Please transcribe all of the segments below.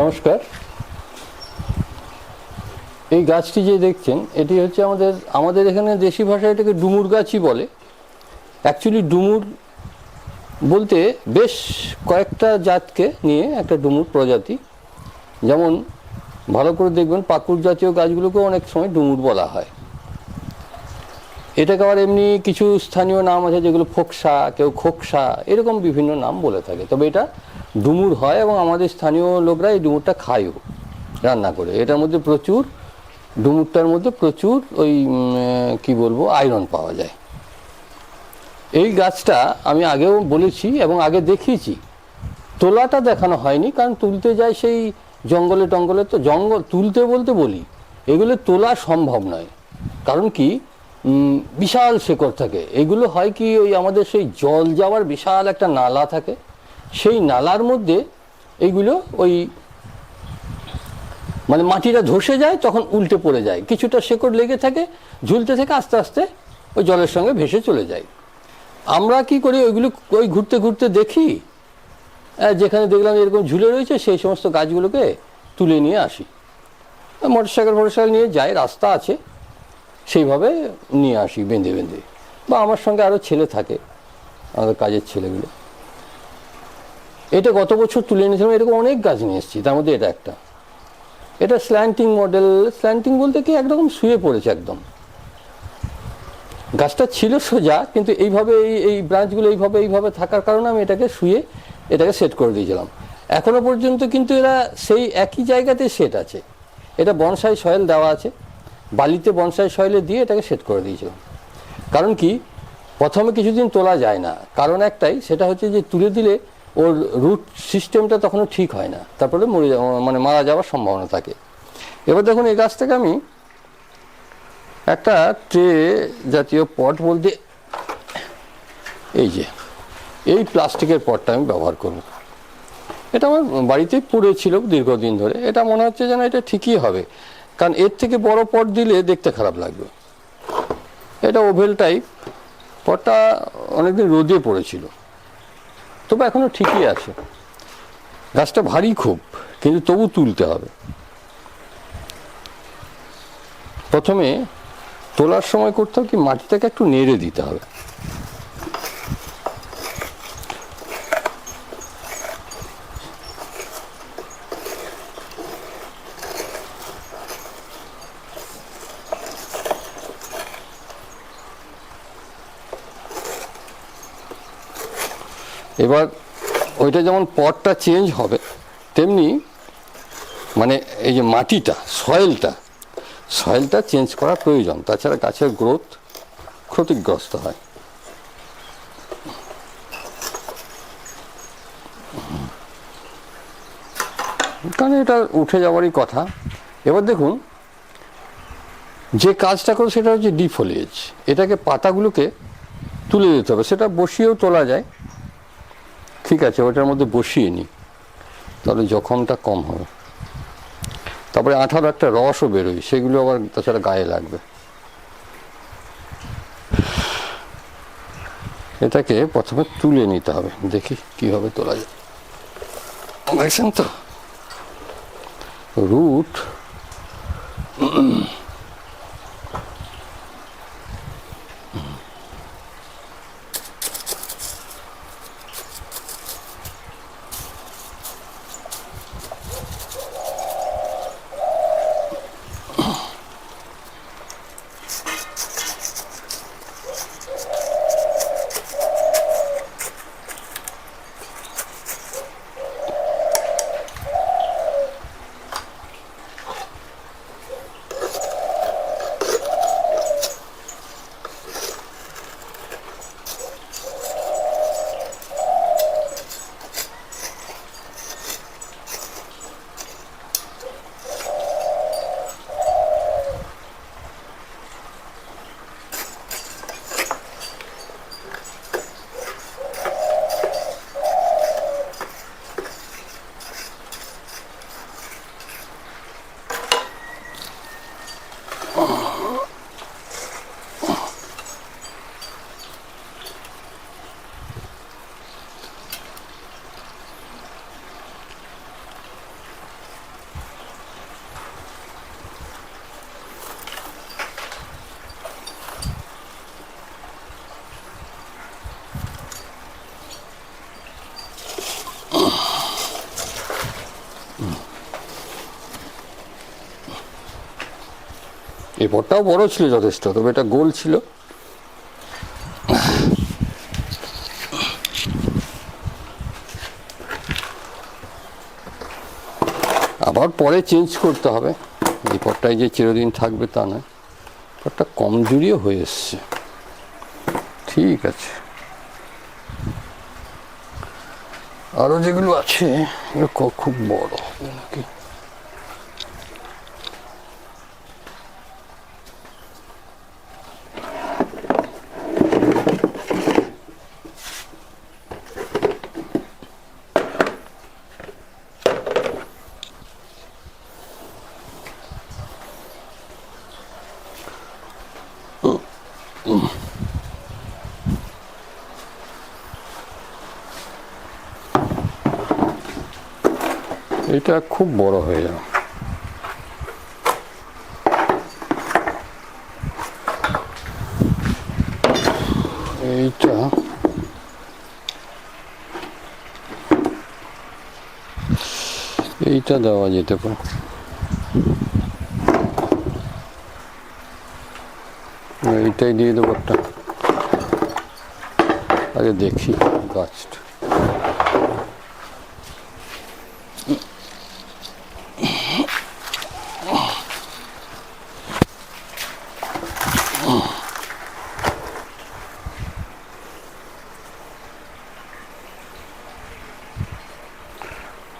নমস্কার। এই গাছটি যে দেখছেন, এটি হচ্ছে আমাদের আমাদের এখানে দেশি ভাষায় এটাকে ডুমুর গাছই বলে। অ্যাকচুয়ালি ডুমুর বলতে বেশ কয়েকটা জাতকে নিয়ে একটা ডুমুর প্রজাতি। যেমন ভালো করে দেখবেন, পাকুড় জাতীয় গাছগুলোকেও অনেক সময় ডুমুর বলা হয়। এটাকে আবার এমনি কিছু স্থানীয় নাম আছে, যেগুলো ফোকসা, কেউ খোকসা, এরকম বিভিন্ন নাম বলে থাকে। তবে এটা ডুমুর হয় এবং আমাদের স্থানীয় লোকরা এই ডুমুরটা খায়ও, রান্না করে। এটার মধ্যে প্রচুর, ডুমুরটার মধ্যে প্রচুর ওই কি বলব, আয়রন পাওয়া যায়। এই গাছটা আমি আগেও বলেছি এবং আগে দেখিয়েছি। তোলাটা দেখানো হয়নি, কারণ তুলতে যায় সেই জঙ্গলে টঙ্গলে তো জঙ্গল, তুলতে বলতে বলি, এগুলো তোলা সম্ভব নয়। কারণ কি বিশাল শেকড় থাকে। এগুলো হয় কি, ওই আমাদের সেই জল যাওয়ার বিশাল একটা নালা থাকে সেই নালার মধ্যে এইগুলো ওই মানে মাটিটা ধসে যায়, তখন উল্টে পড়ে যায়। কিছুটা শেকড় লেগে থাকে, ঝুলতে থেকে, আস্তে আস্তে ওই জলের সঙ্গে ভেসে চলে যায়। আমরা কি করি, ওইগুলো ওই ঘুরতে ঘুরতে দেখি যেখানে দেখলাম এরকম ঝুলে রয়েছে, সেই সমস্ত গাছগুলোকে তুলে নিয়ে আসি। মোটর সাইকেল মোটর সাইকেল নিয়ে যাই, রাস্তা আছে, সেইভাবে নিয়ে আসি বেঁধে বেঁধে। বা আমার সঙ্গে আরও ছেলে থাকে, আমাদের কাজের ছেলেগুলো। এটা গত বছর তুলে নিয়েছিলাম এরকম অনেক গাছ নিয়ে এসেছি, তার মধ্যে এটা একটা। এটা স্ল্যান্টিং মডেল স্ল্যান্টিং বলতে কি একরকম শুয়ে পড়েছে একদম। গাছটা ছিল সোজা, কিন্তু এইভাবে এই এই ব্রাঞ্চগুলো এইভাবে এইভাবে থাকার কারণে আমি এটাকে শুয়ে, এটাকে সেট করে দিয়েছিলাম। এখনও পর্যন্ত কিন্তু এরা সেই একই জায়গাতে সেট আছে। এটা বনসাই সয়েল দেওয়া আছে। বালিতে বনসাই সয়েলে দিয়ে এটাকে সেট করে দিয়েছিলাম। কারণ কি? প্রথমে কিছুদিন তোলা যায় না। কারণ একটাই, সেটা হচ্ছে যে তুলে দিলে ওর রুট সিস্টেমটা তখনও ঠিক হয় না। তারপরে মরে যাওয়া- মানে মারা যাওয়ার সম্ভাবনা থাকে। এবার দেখুন, এই গাছ থেকে আমি একটা ট্রে জাতীয় পট বলতে, এই যে, এই প্লাস্টিকের পটটা আমি ব্যবহার করব। এটা আমার বাড়িতেই পড়েছিল দীর্ঘদিন ধরে। এটা মনে হচ্ছে যেন এটা ঠিকই হবে। কারণ এর থেকে বড় পট দিলে দেখতে খারাপ লাগবে। এটা ওভেল টাইপ পটটা অনেকদিন রোদে পড়েছিল। তবে এখনও ঠিকই আছে। গাছটা ভারী খুব, কিন্তু তবু তুলতে হবে। প্রথমে তোলার সময় করতে হবে কি মাটিটাকে একটু নেড়ে দিতে হবে। এবার ওইটা যেমন পটটা চেঞ্জ হবে, তেমনি মানে এই যে মাটিটা সয়েলটা সয়েলটা চেঞ্জ করা প্রয়োজন। তাছাড়া গাছের গ্রোথ ক্ষতিগ্রস্ত হয়। কারণ এটা উঠে যাওয়ারই কথা। এবার দেখুন, যে কাজটা করো সেটা হচ্ছে ডিফোলিয়েজ এটাকে পাতাগুলোকে তুলে দিতে হবে। সেটা বসিয়েও তোলা যায়। ঠিক আছে, ওটার মধ্যে বসিয়ে নিই তাহলে জখমটা কম হবে। তারপরে আঠারো একটা রসও বেরোয়, সেগুলো আবার তাছাড়া গায়ে লাগবে। এটাকে প্রথমে তুলে নিতে হবে, দেখি কীভাবে তোলা যায়। দেখছেন তো? রুট এই পটটাও বড় ছিল যথেষ্ট, তবে এটা গোল ছিল। আবার পরে চেঞ্জ করতে হবে। এই যে চিরদিন থাকবে তা নয়। পটটা কমজোরিও হয়ে এসছে। ঠিক আছে। আরও যেগুলো আছে, এগুলো খুব বড়। নাকি এটা খুব বড় হয়ে যাবে। এইটা এইটা দেওয়া যেতে পারে। এইটাই দিয়ে দেবো একটা। আগে দেখি গাছটা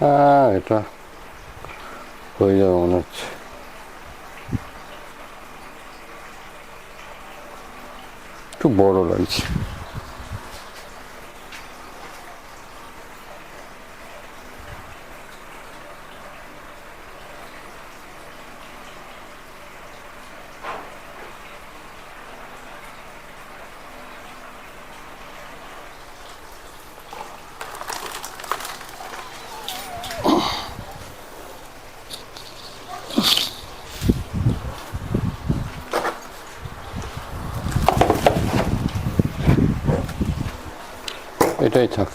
হ্যাঁ এটা হয়ে যাবে মনে হচ্ছে। একটু বড় লাগছে এটাই থাক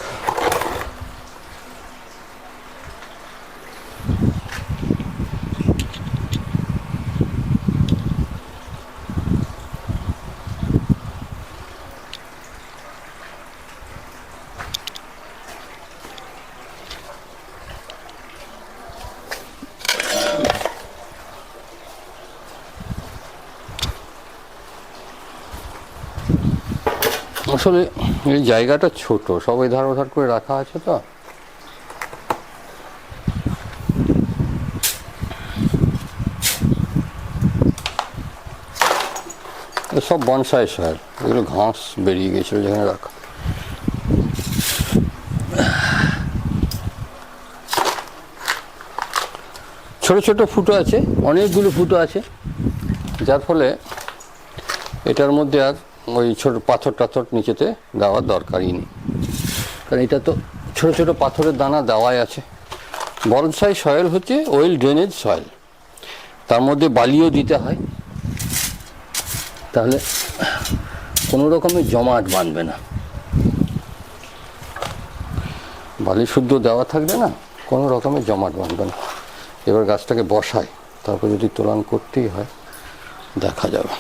আসলে এই জায়গাটা ছোট সবাই ধার ওধার করে রাখা আছে তো। সব বনসাই সার এগুলো ঘাস বেরিয়ে গেছিল যেখানে রাখা। ছোট ছোট ফুটো আছে, অনেকগুলো ফুটো আছে, যার ফলে এটার মধ্যে আর ওই ছোট পাথর টাথর নিচেতে দেওয়ার দরকারই নেই। কারণ এটা তো ছোট ছোট পাথরের দানা দেওয়াই আছে। বরনসাই সয়েল হচ্ছে ওয়েল ড্রেনেজ সয়েল তার মধ্যে বালিও দিতে হয়। তাহলে কোনো রকমের জমাট বাঁধবে না। বালি শুদ্ধ দেওয়া থাকবে না, কোনো রকমের জমাট বাঁধবে না। এবার গাছটাকে বসায় তারপর যদি তোলান করতেই হয়, দেখা যাবে।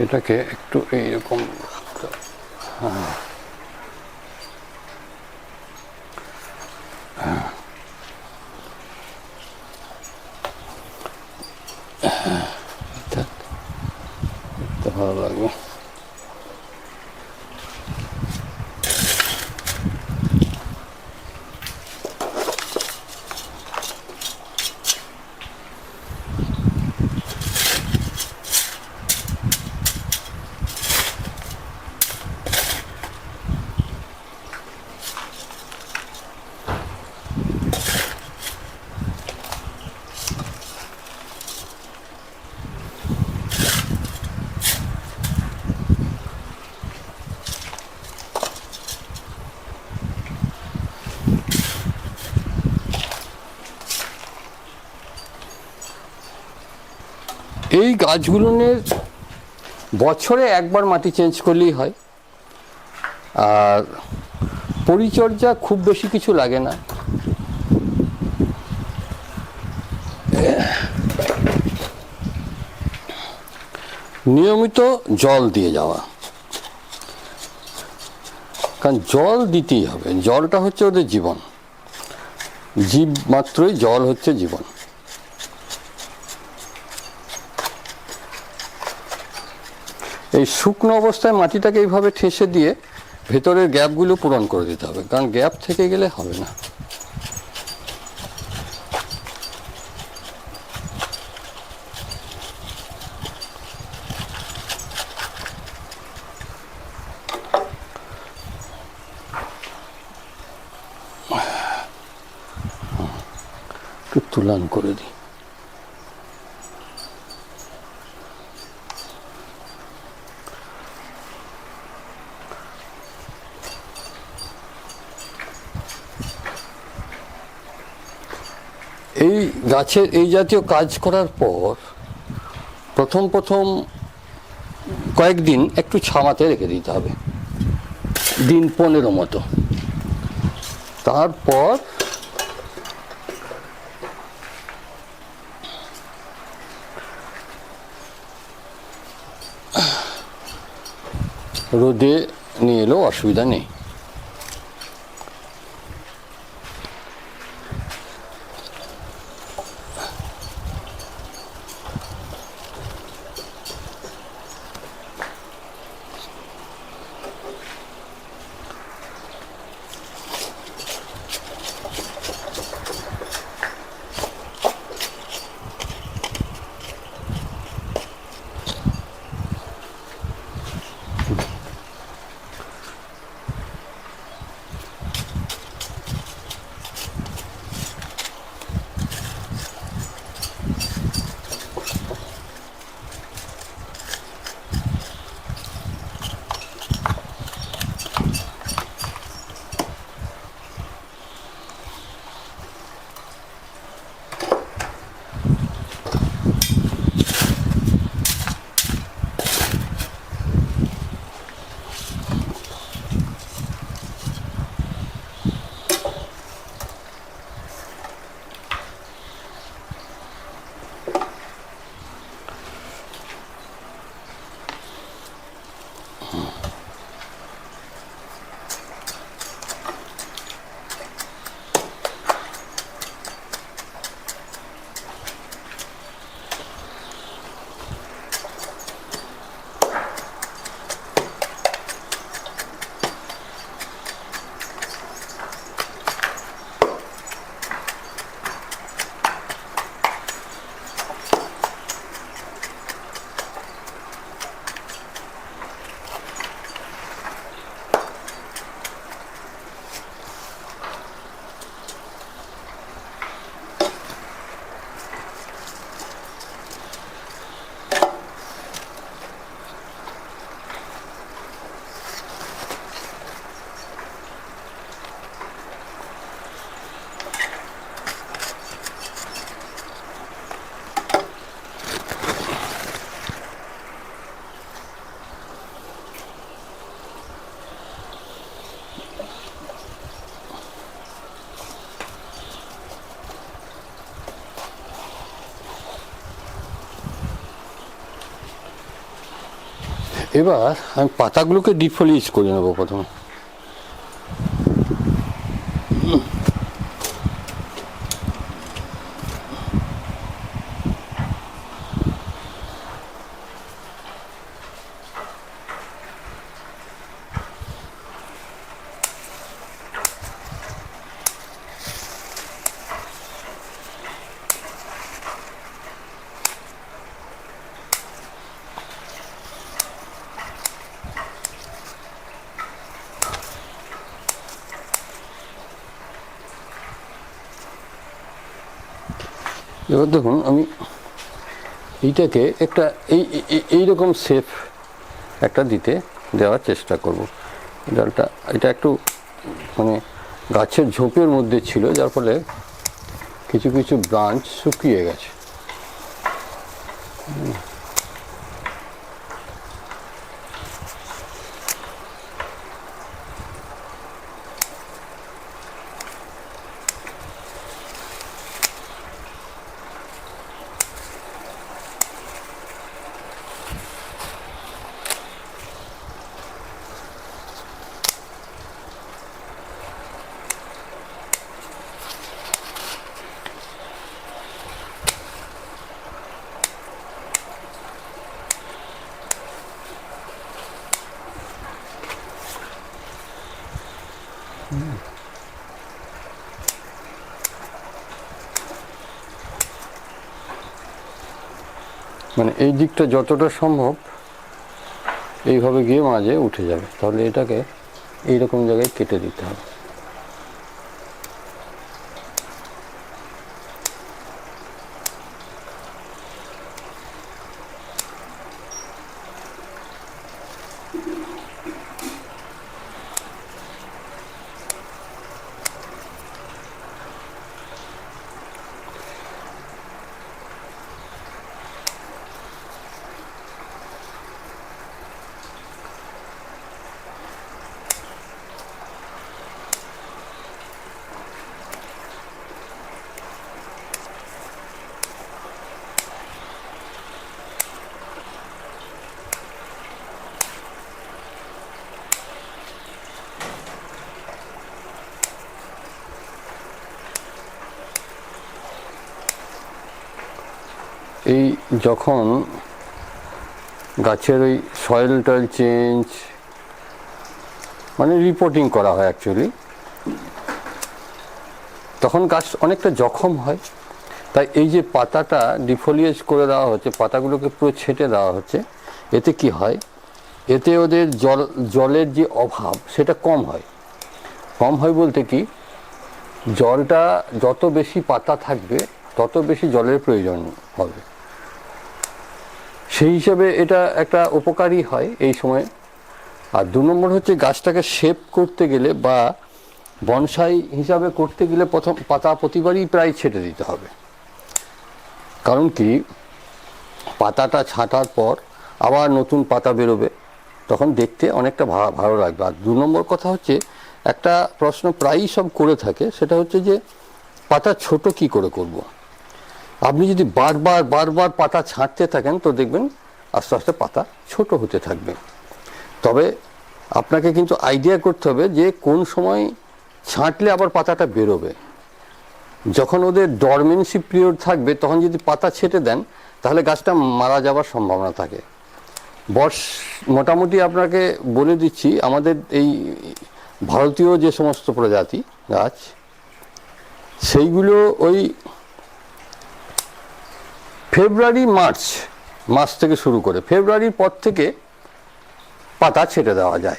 এটাকে একটু এইরকম। হ্যাঁ। এই গাছগুলোনের বছরে একবার মাটি চেঞ্জ করলেই হয়। আর পরিচর্যা খুব বেশি কিছু লাগে না। নিয়মিত জল দিয়ে যাওয়া। কারণ জল দিতেই হবে। জলটা হচ্ছে ওদের জীবন। জীব মাত্রই জল হচ্ছে জীবন। এই শুকনো অবস্থায় মাটিটাকে এইভাবে ঠেসে দিয়ে ভেতরের গ্যাপগুলো পূরণ করে দিতে হবে, কারণ গ্যাপ থেকে গেলে হবে না। তুলান করে দিই এই গাছের এই জাতীয় কাজ করার পর প্রথম প্রথম কয়েকদিন একটু ছামাতে রেখে দিতে হবে, দিন পনেরো মতো। তারপর রোদে নিয়ে এলেও অসুবিধা নেই। এবার আমি পাতাগুলোকে ডিফলিজ করে নেব প্রথমে। এবার দেখুন, আমি এইটাকে একটা এই এইরকম এই রকম শেপ একটা দিতে দেওয়ার চেষ্টা করব। ডালটা, এটা একটু মানে গাছের ঝোপের মধ্যে ছিল, যার ফলে কিছু কিছু ব্রাঞ্চ শুকিয়ে গেছে। মানে এই দিকটা যতটা সম্ভব এইভাবে গিয়ে মাঝে উঠে যাবে। তাহলে এটাকে এইরকম জায়গায় কেটে দিতে হবে। এই যখন গাছের ওই সয়েল টয়েল চেঞ্জ মানে রিপোর্টিং করা হয় অ্যাকচুয়ালি তখন গাছ অনেকটা জখম হয়। তাই এই যে পাতাটা ডিফোলিয়েজ করে দেওয়া হচ্ছে, পাতাগুলোকে পুরো ছেটে দেওয়া হচ্ছে, এতে কি হয়? এতে ওদের জল, জলের যে অভাব, সেটা কম হয়। কম হয় বলতে কি, জলটা যত বেশি পাতা থাকবে, তত বেশি জলের প্রয়োজন হবে। সেই হিসাবে এটা একটা উপকারী হয় এই সময়ে। আর দু নম্বর হচ্ছে গাছটাকে শেপ করতে গেলে বা বনসাই হিসাবে করতে গেলে প্রথম পাতা প্রতিবারই প্রায় ছেটে দিতে হবে। কারণ কি? পাতাটা ছাঁটার পর আবার নতুন পাতা বেরোবে, তখন দেখতে অনেকটা ভা- ভালো লাগবে। আর দু নম্বর কথা হচ্ছে, একটা প্রশ্ন প্রায়ই সব করে থাকে, সেটা হচ্ছে যে পাতা ছোট কি করে করব। আপনি যদি বারবার বারবার পাতা ছাঁটতে থাকেন, তো দেখবেন আস্তে আস্তে পাতা ছোট হতে থাকবে। তবে আপনাকে কিন্তু আইডিয়া করতে হবে যে কোন সময় ছাঁটলে আবার পাতাটা বেরোবে। যখন ওদের ডরমেন্সি পিরিয়ড থাকবে, তখন যদি পাতা ছেটে দেন, তাহলে গাছটা মারা যাওয়ার সম্ভাবনা থাকে। বর্ষ মোটামুটি আপনাকে বলে দিচ্ছি, আমাদের এই ভারতীয় যে সমস্ত প্রজাতি গাছ, সেইগুলো ওই ফেব্রুয়ারি, মার্চ, মাস থেকে শুরু করে ফেব্রুয়ারির পর থেকে পাতা ছেটে দেওয়া যায়।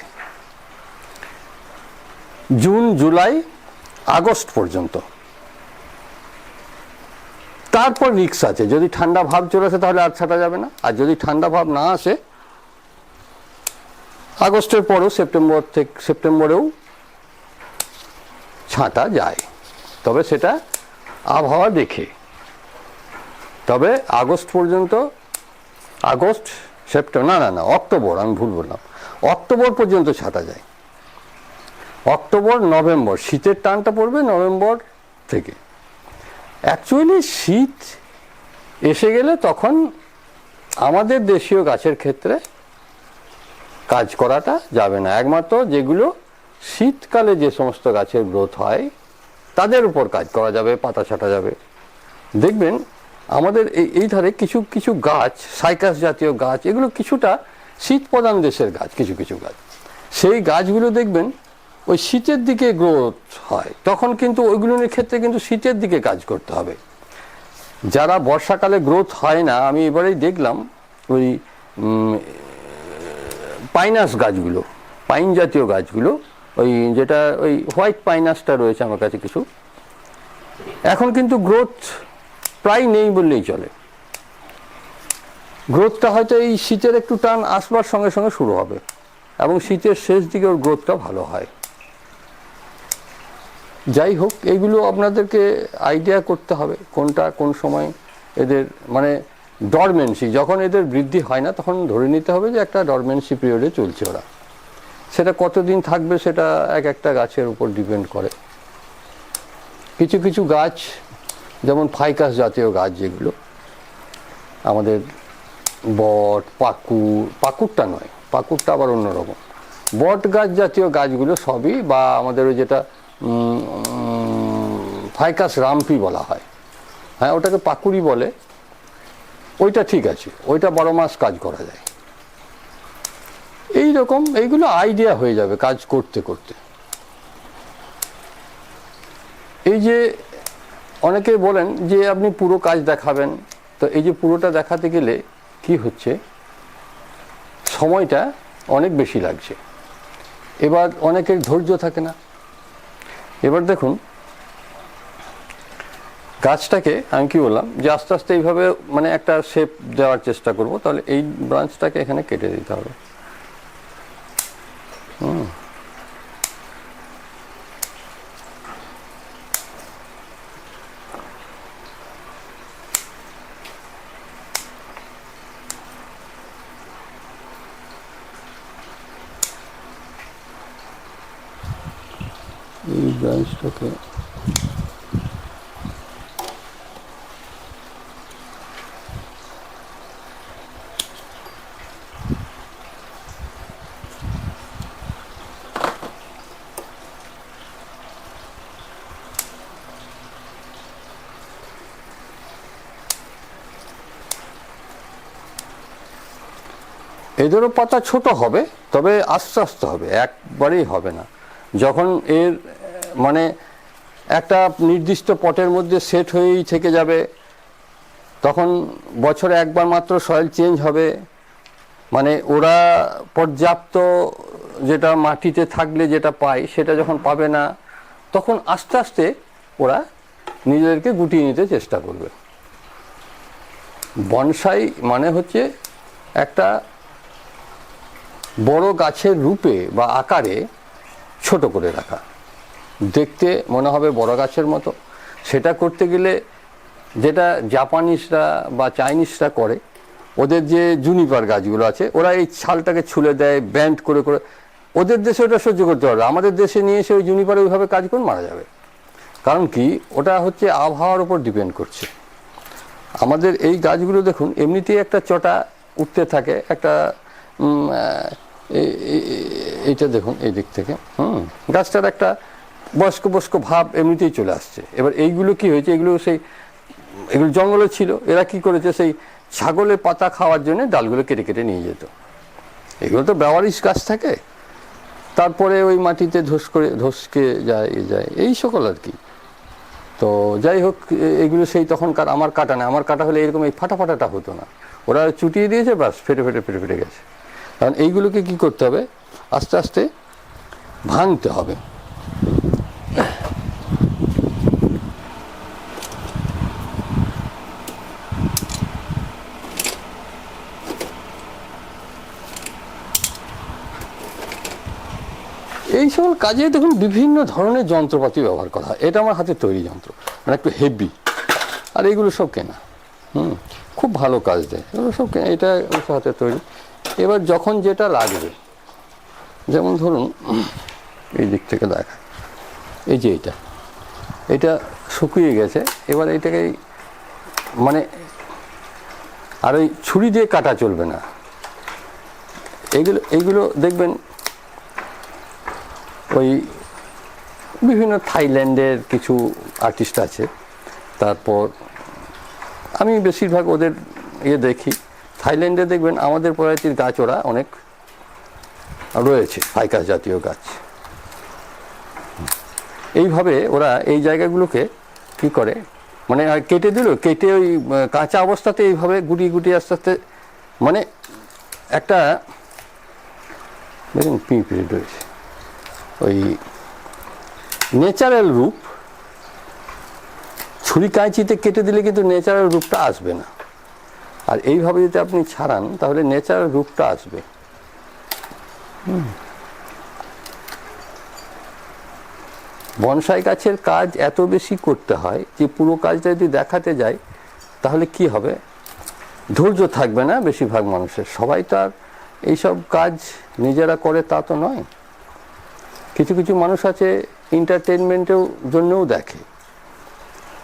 জুন, জুলাই, আগস্ট পর্যন্ত। তারপর রিক্স আছে। যদি ঠান্ডা ভাব চলে আসে তাহলে আর ছাটা যাবে না। আর যদি ঠান্ডা ভাব না আসে, আগস্টের পরও সেপ্টেম্বর থেকে, সেপ্টেম্বরেও ছাঁটা যায়। তবে সেটা আবহাওয়া দেখে। তবে আগস্ট পর্যন্ত, আগস্ট, সেপ্টেম্বর, না না না, অক্টোবর, আমি ভুল বললাম। অক্টোবর পর্যন্ত ছাটা যায়। অক্টোবর, নভেম্বর, শীতের টানটা পড়বে নভেম্বর থেকে। অ্যাকচুয়ালি শীত এসে গেলে তখন আমাদের দেশীয় গাছের ক্ষেত্রে কাজ করাটা যাবে না। একমাত্র যেগুলো শীতকালে যে সমস্ত গাছের গ্রোথ হয়, তাদের উপর কাজ করা যাবে, পাতা ছাটা যাবে। দেখবেন আমাদের এই ধারে কিছু কিছু গাছ, সাইকাস জাতীয় গাছ, এগুলো কিছুটা শীত প্রধান দেশের গাছ, কিছু কিছু গাছ। সেই গাছগুলো দেখবেন ওই শীতের দিকে গ্রোথ হয়। তখন কিন্তু ওইগুলোর ক্ষেত্রে কিন্তু শীতের দিকে কাজ করতে হবে। যারা বর্ষাকালে গ্রোথ হয় না, আমি এবারেই দেখলাম ওই পাইনাস গাছগুলো, পাইন জাতীয় গাছগুলো, ওই যেটা ওই হোয়াইট পাইনাসটা রয়েছে আমার কাছে কিছু। এখন কিন্তু গ্রোথ প্রায় নেই বললেই চলে। গ্রোথটা হয়তো এই শীতের একটু টান আসবার সঙ্গে সঙ্গে শুরু হবে এবং শীতের শেষ দিকে ওর গ্রোথটা ভালো হয়। যাই হোক, এগুলো আপনাদেরকে আইডিয়া করতে হবে কোনটা কোন সময় এদের মানে ডরমেন্সি যখন এদের বৃদ্ধি হয় না তখন ধরে নিতে হবে যে একটা ডরমেন্সি পিরিয়ডে চলছে ওরা। সেটা কতদিন থাকবে সেটা এক একটা গাছের উপর ডিপেন্ড করে। কিছু কিছু গাছ যেমন ফাইকাস জাতীয় গাছ যেগুলো, আমাদের বট পাকুর পাকুরটা নয় পাকুরটা আবার অন্যরকম। বট গাছ জাতীয় গাছগুলো সবই বা আমাদের ওই যেটা ফাইকাস রামপি বলা হয়। হ্যাঁ ওটাকে পাকুড়ি বলে। ওইটা ঠিক আছে, ওইটা বারো মাস কাজ করা যায়। এই রকম এইগুলো আইডিয়া হয়ে যাবে কাজ করতে করতে। এই যে অনেকে বলেন যে আপনি পুরো কাজ দেখাবেন। তো এই যে পুরোটা দেখাতে গেলে কি হচ্ছে? সময়টা অনেক বেশি লাগছে। এবার অনেকের ধৈর্য থাকে না। এবার দেখুন, গাছটাকে আমি কি বললাম যে আস্তে আস্তে এইভাবে মানে একটা শেপ দেওয়ার চেষ্টা করব, তাহলে এই ব্রাঞ্চটাকে এখানে কেটে দিতে হবে। হুম এই ব্রাঞ্চটাকে এদেরও পাতা ছোট হবে, তবে আস্তে আস্তে হবে, একবারেই হবে না। যখন এর মানে একটা নির্দিষ্ট পটের মধ্যে সেট হয়েই থেকে যাবে, তখন বছরে একবার মাত্র সয়েল চেঞ্জ হবে। মানে ওরা পর্যাপ্ত যেটা মাটিতে থাকলে যেটা পায়, সেটা যখন পাবে না, তখন আস্তে আস্তে ওরা নিজেদেরকে গুটিয়ে নিতে চেষ্টা করবে। বনসাই মানে হচ্ছে একটা বড় গাছের রূপে বা আকারে ছোট করে রাখা। দেখতে মনে হবে বড় গাছের মতো। সেটা করতে গেলে যেটা জাপানিজরা বা চাইনিজরা করে, ওদের যে জুনিপার গাছগুলো আছে, ওরা এই ছালটাকে ছুলে দেয়, ব্যান্ড করে করে। ওদের দেশে ওটা সহ্য করতে পারবে আমাদের দেশে নিয়ে এসে ওই জুনিপারে ওইভাবে কাজ করে মারা যাবে। কারণ কি? ওটা হচ্ছে আবহাওয়ার উপর ডিপেন্ড করছে। আমাদের এই গাছগুলো দেখুন, এমনিতেই একটা চটা উঠতে থাকে, একটা এইটা দেখুন এই দিক থেকে। হুম, গাছটার একটা বয়স্ক বয়স্ক ভাব এমনিতেই চলে আসছে। এবার এইগুলো কি হয়েছে? এগুলো সেই, এগুলো জঙ্গলে ছিল। এরা কি করেছে? সেই ছাগলের পাতা খাওয়ার জন্য ডালগুলো কেটে কেটে নিয়ে যেত। এগুলো তো ব্যবহারিস গাছ থাকে। তারপরে ওই মাটিতে ধস করে, ধসকে যায়, এ যায়। এই সকল আর কি। তো যাই হোক এগুলো সেই তখনকার আমার কাটা না। আমার কাটা হলে এরকম এই ফাটা ফাটাটা হতো না। ওরা চুটিয়ে দিয়েছে বাস ফেটে ফেটে ফেটে ফেটে গেছে। কারণ এইগুলোকে কি করতে হবে? আস্তে আস্তে ভাঙতে হবে। এই সকল কাজে দেখুন, বিভিন্ন ধরনের যন্ত্রপাতি ব্যবহার করা হয়। এটা আমার হাতে তৈরি যন্ত্র মানে একটু হেভি আর এগুলো সব কেনা। হুম, খুব ভালো কাজ দেয়। এগুলো সব কেনা। এটা হাতে তৈরি। এবার যখন যেটা লাগবে, যেমন ধরুন, এই দিক থেকে দেখা, এই যে এটা এটা শুকিয়ে গেছে, এবার এটাকে মানে আর ওই ছুরি দিয়ে কাটা চলবে না। এগুলো এইগুলো দেখবেন, ওই বিভিন্ন থাইল্যান্ডের কিছু আর্টিস্ট আছে, তারপর আমি বেশিরভাগ ওদের ইয়ে দেখি। থাইল্যান্ডে দেখবেন আমাদের প্রজাতির গাছ ওরা অনেক রয়েছে ফাইকাস জাতীয় গাছ। এইভাবে ওরা এই জায়গাগুলোকে কি করে? মানে কেটে দিল, কেটে ওই কাঁচা অবস্থাতে এইভাবে গুটিয়ে গুটিয়ে আস্তে আস্তে মানে একটা, দেখুন পিঁপড়ে রয়েছে। ওই ন্যাচারাল রূপ ছুরি কাঁচিতে কেটে দিলে কিন্তু ন্যাচারাল রূপটা আসবে না। আর এইভাবে যদি আপনি ছাড়ান, তাহলে ন্যাচারাল রূপটা আসবে। বনসাই গাছের কাজ এত বেশি করতে হয় যে পুরো কাজটা যদি দেখাতে যাই, তাহলে কি হবে? ধৈর্য থাকবে না বেশিরভাগ মানুষের। সবাই তার এইসব কাজ নিজেরা করে তা তো নয়। কিছু কিছু মানুষ আছে এন্টারটেনমেন্টের জন্যও দেখে।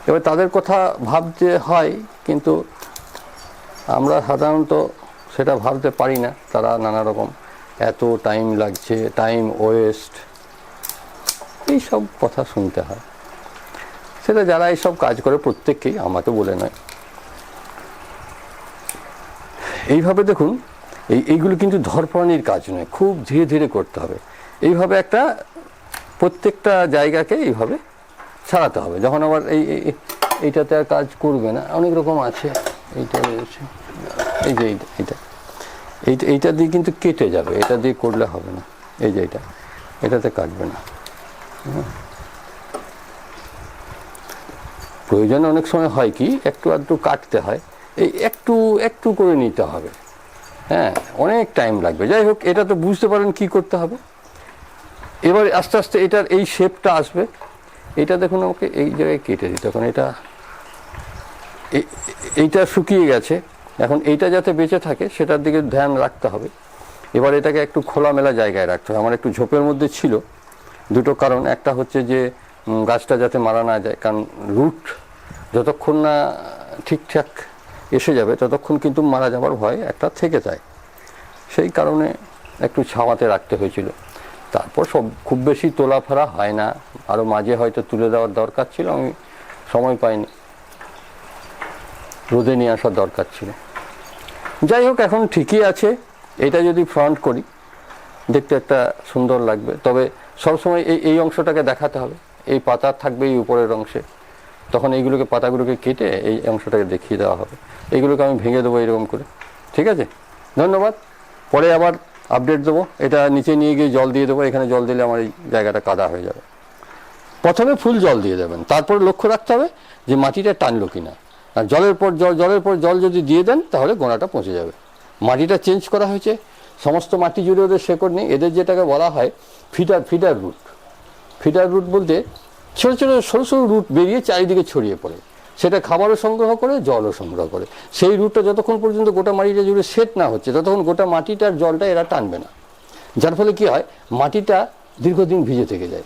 এবার তাদের কথা ভাবতে হয়, কিন্তু আমরা সাধারণত সেটা ভাবতে পারি না, তারা নানা রকম এত টাইম লাগছে টাইম ওয়েস্ট এইসব কথা শুনতে হয়। সেটা যারা এইসব কাজ করে প্রত্যেককেই আমাকে বলে নয়। এইভাবে দেখুন, এই, এইগুলো কিন্তু ধরপড়ানির কাজ নয়, খুব ধীরে ধীরে করতে হবে। এইভাবে একটা প্রত্যেকটা জায়গাকে এইভাবে ছাড়াতে হবে। যখন আবার এই এই- এই- এইটাতে আর কাজ করবে না, অনেক রকম আছে। এইটা এই যে এইটা এইটা। এইটা এইটা দিয়ে কিন্তু কেটে যাবে, এটা দিয়ে করলে হবে না। এই যে এটা এটাতে কাটবে না। প্রয়োজনে অনেক সময় হয় কি, একটু আধটু কাটতে হয়। এই একটু একটু করে নিতে হবে। হ্যাঁ অনেক টাইম লাগবে। যাই হোক, এটা তো বুঝতে পারেন কি করতে হবে। এবার আস্তে আস্তে এটার এই শেপটা আসবে। এটা দেখুন আমাকে এই জায়গায় কেটে দিতে এখন এটা এইটা শুকিয়ে গেছে। এখন এইটা যাতে বেঁচে থাকে, সেটার দিকে ধ্যান রাখতে হবে। এবার এটাকে একটু খোলামেলা জায়গায় রাখতে হবে। আমার একটু ঝোপের মধ্যে ছিল। দুটো কারণ। একটা হচ্ছে যে গাছটা যাতে মারা না যায়। কারণ রুট যতক্ষণ না ঠিকঠাক এসে যাবে, ততক্ষণ কিন্তু মারা যাবার ভয় একটা থেকে যায়। সেই কারণে একটু ছাওয়াতে রাখতে হয়েছিল। তারপর সব খুব বেশি তোলাফেরা হয় না। আরও মাঝে হয়তো তুলে দেওয়ার দরকার ছিল। আমি সময় পাইনি। রোদে নিয়ে আসার দরকার ছিল। যাই হোক, এখন ঠিকই আছে। এটা যদি ফ্রন্ট করি, দেখতে একটা সুন্দর লাগবে। তবে সবসময় এই এই অংশটাকে দেখাতে হবে। এই পাতা থাকবে এই উপরের অংশে। তখন এইগুলোকে, পাতাগুলোকে কেটে এই অংশটাকে দেখিয়ে দেওয়া হবে। এইগুলোকে আমি ভেঙে দেবো এরকম করে। ঠিক আছে? ধন্যবাদ। পরে আবার আপডেট দেবো। এটা নিচে নিয়ে গিয়ে জল দিয়ে দেবো। এখানে জল দিলে আমার এই জায়গাটা কাদা হয়ে যাবে। প্রথমে ফুল জল দিয়ে দেবেন। তারপরে লক্ষ্য রাখতে হবে যে মাটিটা টানলো কিনা। জলের পর জল, জলের পর জল যদি দিয়ে দেন, তাহলে গোড়াটা পচে যাবে। মাটিটা চেঞ্জ করা হয়েছে। সমস্ত মাটি জুড়ে ওদের শেকড় নেই। এদের যেটাকে বলা হয় feeder feeder root feeder root বলতে ছোটো ছোটো, সরু সরু রুট বেরিয়ে চারিদিকে ছড়িয়ে পড়ে। সেটা খাবারও সংগ্রহ করে, জলও সংগ্রহ করে। সেই রুটটা যতক্ষণ পর্যন্ত গোটা মাটিটা জুড়ে সেট না হচ্ছে, ততক্ষণ গোটা মাটিটার জলটা এরা টানবে না। যার ফলে কি হয়? মাটিটা দীর্ঘদিন ভিজে থেকে যায়।